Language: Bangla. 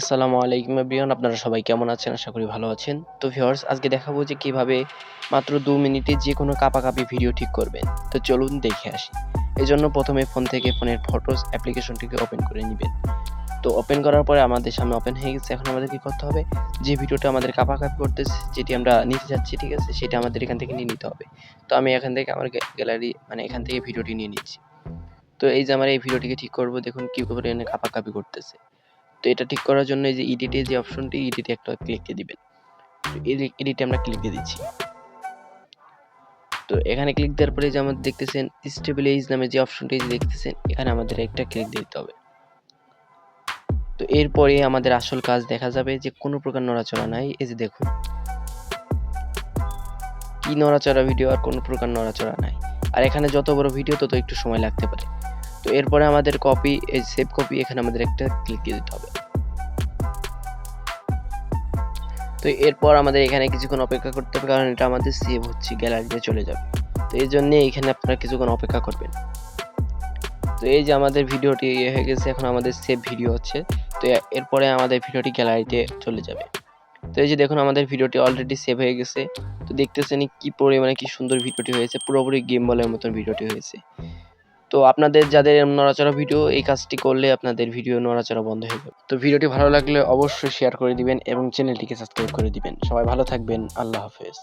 আসসালামু আলাইকুম এভরিওয়ান, আপনারা সবাই কেমন আছেন? আশা করি ভালো আছেন। তো ভিউয়ার্স, আজকে দেখাবো যে কীভাবে মাত্র দু মিনিটে যে কোনো কাপাকাপি ভিডিও ঠিক করবেন। তো চলুন দেখে আসি। এই জন্য প্রথমে ফোন থেকে ফোনের ফটোস অ্যাপ্লিকেশনটিকে ওপেন করে নেবেন। তো ওপেন করার পরে আমাদের সামনে ওপেন হয়ে গেছে। এখন আমাদের কি করতে হবে? যে ভিডিওটা আমাদের কাপাকাপি করতেছে, যেটি আমরা নিতে যাচ্ছি ঠিক আছে? সেটা আমাদের এখান থেকে নিয়ে নিতে হবে। তো আমি এখান থেকে আমার গ্যালারি মানে এখান থেকে ভিডিওটি নিয়ে নিচ্ছি। তো এই যে আমরা এই ভিডিওটিকে ঠিক করব, দেখুন কি করে কাপাকাপি করতেছে। তো এটা ঠিক করার জন্য এই যে এডিটে যে অপশনটি এডিটে একটা ক্লিক দিয়ে দিবেন। এডিটে আমরা ক্লিক দিয়ে দিচ্ছি। তো এখানে ক্লিক দেওয়ার পরে যে আমাদের দেখতেছেন স্টেবিলাইজ নামে যে অপশনটি দেখতেছেন, এখানে আমাদের একটা ক্লিক দিতে হবে। তো এরপরে আমাদের আসল কাজ দেখা যাবে যে কোনো প্রকার নড়াচড়া নাই। এই যে দেখুন। কি নড়াচড়া ভিডিও আর কোনো প্রকার নড়াচড়া নাই। আর এখানে যত বড় ভিডিও তত একটু সময় লাগতে পারে। তো এরপরে আমাদের কপি এই সেভ কপি এখানে আমাদের একটা ক্লিক দিতে হবে। তো এরপর আমাদের এখানে কিছুক্ষণ অপেক্ষা করতে হবে, কারণ এটা আমাদের সেভ হচ্ছে গ্যালারিতে চলে যাবে। তো এই জন্য এখানে আপনারা কিছুক্ষণ অপেক্ষা করবেন। তো এই যে আমাদের ভিডিওটি ইয়ে হয়ে গেছে, এখন আমাদের সেভ ভিডিও হচ্ছে। তো এরপরে আমাদের ভিডিওটি গ্যালারিতে চলে যাবে। তো এই যে দেখুন, আমাদের ভিডিওটি অলরেডি সেভ হয়ে গেছে। তো দেখতেছেন কি পরিমাণে কি সুন্দর ভিডিওটি হয়েছে, পুরোপুরি গেম বলের মতন ভিডিওটি হয়েছে। তো আপনাদের যাদের নড়াচড়া ভিডিও, এই কাজটি করলে আপনাদের ভিডিও নড়াচড়া বন্ধ হয়ে যাবে। তো ভিডিওটি ভালো লাগলে অবশ্যই শেয়ার করে দিবেন এবং চ্যানেলটিকে সাবস্ক্রাইব করে দিবেন। সবাই ভালো থাকবেন। আল্লাহ হাফেজ।